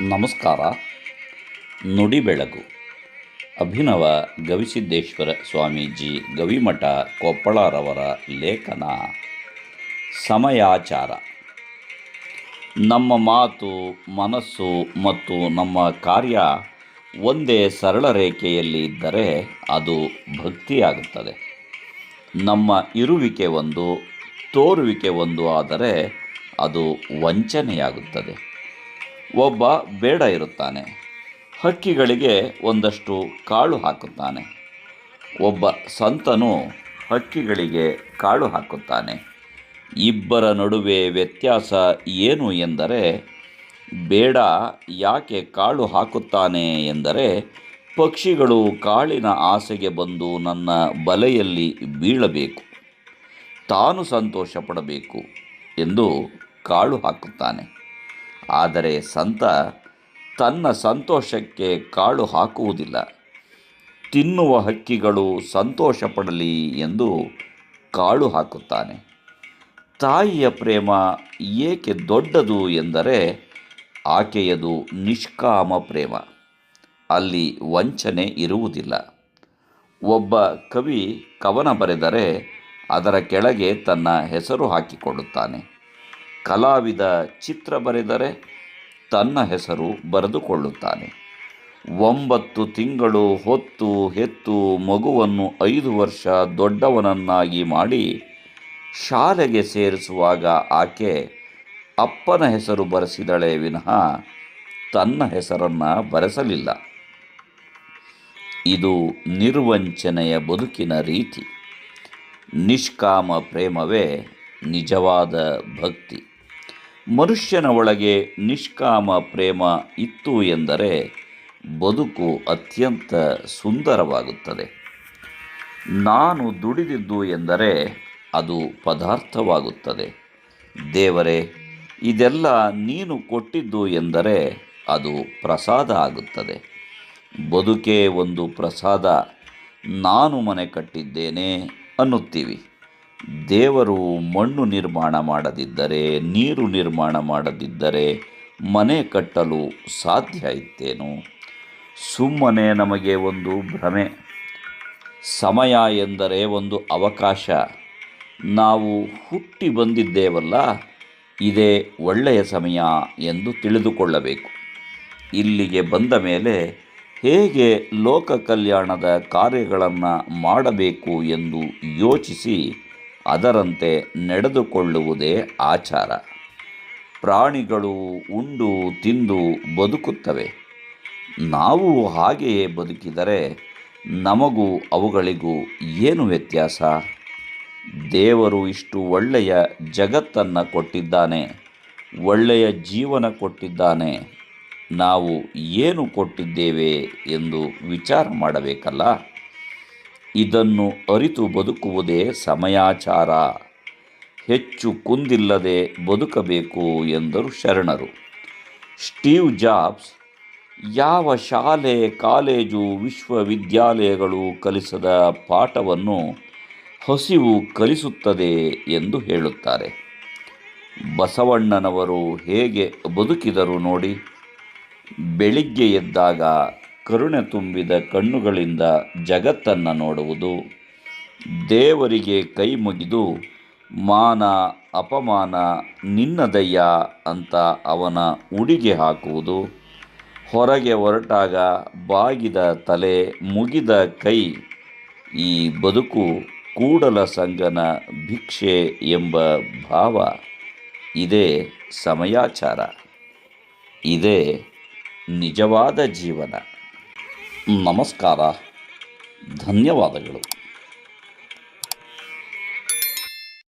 ನಮಸ್ಕಾರ. ನುಡಿ ಬೆಳಗು. ಅಭಿನವ ಗವಿಸಿದ್ದೇಶ್ವರ ಸ್ವಾಮೀಜಿ ಗವಿಮಠ ಕೊಪ್ಪಳರವರ ಲೇಖನ. ಸಮಯಾಚಾರ. ನಮ್ಮ ಮಾತು, ಮನಸ್ಸು ಮತ್ತು ನಮ್ಮ ಕಾರ್ಯ ಒಂದೇ ಸರಳ ರೇಖೆಯಲ್ಲಿ ಇದ್ದರೆ ಅದು ಭಕ್ತಿಯಾಗುತ್ತದೆ. ನಮ್ಮ ಇರುವಿಕೆ ಒಂದು, ತೋರುವಿಕೆ ಒಂದು ಆದರೆ ಅದು ವಂಚನೆಯಾಗುತ್ತದೆ. ಒಬ್ಬ ಬೇಡ ಇರುತ್ತಾನೆ. ಹಕ್ಕಿಗಳಿಗೆ ಒಂದಷ್ಟು ಕಾಳು ಹಾಕುತ್ತಾನೆ. ಒಬ್ಬ ಸಂತನು ಹಕ್ಕಿಗಳಿಗೆ ಕಾಳು ಹಾಕುತ್ತಾನೆ. ಇಬ್ಬರ ನಡುವೆ ವ್ಯತ್ಯಾಸ ಏನು ಎಂದರೆ, ಬೇಡ ಯಾಕೆ ಕಾಳು ಹಾಕುತ್ತಾನೆ ಎಂದರೆ, ಪಕ್ಷಿಗಳು ಕಾಳಿನ ಆಸೆಗೆ ಬಂದು ನನ್ನ ಬಲೆಯಲ್ಲಿ ಬೀಳಬೇಕು. ತಾನು ಸಂತೋಷಪಡಬೇಕು ಎಂದು ಕಾಳು ಹಾಕುತ್ತಾನೆ. ಆದರೆ ಸಂತ ತನ್ನ ಸಂತೋಷಕ್ಕೆ ಕಾಳು ಹಾಕುವುದಿಲ್ಲ. ತಿನ್ನುವ ಹಕ್ಕಿಗಳು ಸಂತೋಷ ಪಡಲಿ ಎಂದು ಕಾಳು ಹಾಕುತ್ತಾನೆ. ತಾಯಿಯ ಪ್ರೇಮ ಏಕೆ ದೊಡ್ಡದು ಎಂದರೆ ಆಕೆಯದು ನಿಷ್ಕಾಮ ಪ್ರೇಮ. ಅಲ್ಲಿ ವಂಚನೆ ಇರುವುದಿಲ್ಲ. ಒಬ್ಬ ಕವಿ ಕವನ ಬರೆದರೆ ಅದರ ಕೆಳಗೆ ತನ್ನ ಹೆಸರು ಹಾಕಿಕೊಳ್ಳುತ್ತಾನೆ. ಕಲಾವಿದ ಚಿತ್ರ ಬರೆದರೆ ತನ್ನ ಹೆಸರು ಬರೆದುಕೊಳ್ಳುತ್ತಾನೆ. ಒಂಬತ್ತು ತಿಂಗಳು ಹೊತ್ತು ಹೆತ್ತು ಮಗುವನ್ನು ಐದು ವರ್ಷ ದೊಡ್ಡವನನ್ನಾಗಿ ಮಾಡಿ ಶಾಲೆಗೆ ಸೇರಿಸುವಾಗ ಆಕೆ ಅಪ್ಪನ ಹೆಸರು ಬರೆಸಿದಳೆ ವಿನಃ ತನ್ನ ಹೆಸರನ್ನು ಬರೆಸಲಿಲ್ಲ. ಇದು ನಿರ್ವಂಚನೆಯ ಬದುಕಿನ ರೀತಿ. ನಿಷ್ಕಾಮ ಪ್ರೇಮವೇ ನಿಜವಾದ ಭಕ್ತಿ. ಮನುಷ್ಯನ ಒಳಗೆ ನಿಷ್ಕಾಮ ಪ್ರೇಮ ಇತ್ತು ಎಂದರೆ ಬದುಕು ಅತ್ಯಂತ ಸುಂದರವಾಗುತ್ತದೆ. ನಾನು ದುಡಿದಿದ್ದು ಎಂದರೆ ಅದು ಪದಾರ್ಥವಾಗುತ್ತದೆ. ದೇವರೇ, ಇದೆಲ್ಲ ನೀನು ಕೊಟ್ಟಿದ್ದು ಎಂದರೆ ಅದು ಪ್ರಸಾದ ಆಗುತ್ತದೆ. ಬದುಕೇ ಒಂದು ಪ್ರಸಾದ. ನಾನು ಮನೆ ಕಟ್ಟಿದ್ದೇನೆ ಅನ್ನುತ್ತೀವಿ. ದೇವರು ಮಣ್ಣು ನಿರ್ಮಾಣ ಮಾಡದಿದ್ದರೆ, ನೀರು ನಿರ್ಮಾಣ ಮಾಡದಿದ್ದರೆ ಮನೆ ಕಟ್ಟಲು ಸಾಧ್ಯ ಇತ್ತೇನು? ಸುಮ್ಮನೆ ನಮಗೆ ಒಂದು ಭ್ರಮೆ. ಸಮಯ ಎಂದರೆ ಒಂದು ಅವಕಾಶ. ನಾವು ಹುಟ್ಟಿ ಬಂದಿದ್ದೇವಲ್ಲ, ಇದೇ ಒಳ್ಳೆಯ ಸಮಯ ಎಂದು ತಿಳಿದುಕೊಳ್ಳಬೇಕು. ಇಲ್ಲಿಗೆ ಬಂದ ಮೇಲೆ ಹೇಗೆ ಲೋಕ ಕಲ್ಯಾಣದ ಕಾರ್ಯಗಳನ್ನು ಮಾಡಬೇಕು ಎಂದು ಯೋಚಿಸಿ ಅದರಂತೆ ನಡೆದುಕೊಳ್ಳುವುದೇ ಆಚಾರ. ಪ್ರಾಣಿಗಳು ಉಂಡು ತಿಂದು ಬದುಕುತ್ತವೆ. ನಾವು ಹಾಗೆಯೇ ಬದುಕಿದರೆ ನಮಗೂ ಅವುಗಳಿಗೂ ಏನು ವ್ಯತ್ಯಾಸ? ದೇವರು ಇಷ್ಟು ಒಳ್ಳೆಯ ಜಗತ್ತನ್ನು ಕೊಟ್ಟಿದ್ದಾನೆ, ಒಳ್ಳೆಯ ಜೀವನ ಕೊಟ್ಟಿದ್ದಾನೆ, ನಾವು ಏನು ಕೊಟ್ಟಿದ್ದೇವೆ ಎಂದು ವಿಚಾರ ಮಾಡಬೇಕಲ್ಲ? ಇದನ್ನು ಅರಿತು ಬದುಕುವುದೇ ಸಮಯಾಚಾರ. ಹೆಚ್ಚು ಕುಂದಿಲ್ಲದೆ ಬದುಕಬೇಕು ಎಂದರು ಶರಣರು. ಸ್ಟೀವ್ ಜಾಬ್ಸ್, ಯಾವ ಶಾಲೆ, ಕಾಲೇಜು, ವಿಶ್ವವಿದ್ಯಾಲಯಗಳು ಕಲಿಸದ ಪಾಠವನ್ನು ಹಸಿವು ಕಲಿಸುತ್ತದೆ ಎಂದು ಹೇಳುತ್ತಾರೆ. ಬಸವಣ್ಣನವರು ಹೇಗೆ ಬದುಕಿದರು ನೋಡಿ. ಬೆಳಿಗ್ಗೆ ಎದ್ದಾಗ ಕರುಣೆ ತುಂಬಿದ ಕಣ್ಣುಗಳಿಂದ ಜಗತ್ತನ್ನು ನೋಡುವುದು. ದೇವರಿಗೆ ಕೈ ಮುಗಿದು, ಮಾನ, ಅಪಮಾನ, ನಿನ್ನದಯ್ಯ ಅಂತ ಅವನ ಉಡಿಗೆ ಹಾಕುವುದು. ಹೊರಗೆ ಹೊರಟಾಗ ಬಾಗಿದ ತಲೆ, ಮುಗಿದ ಕೈ, ಈ ಬದುಕು ಕೂಡಲ ಸಂಗನ ಭಿಕ್ಷೆ ಎಂಬ ಭಾವ. ಇದೇ ಸಮಯಾಚಾರ. ಇದೇ ನಿಜವಾದ ಜೀವನ. ನಮಸ್ಕಾರ. ಧನ್ಯವಾದಗಳು.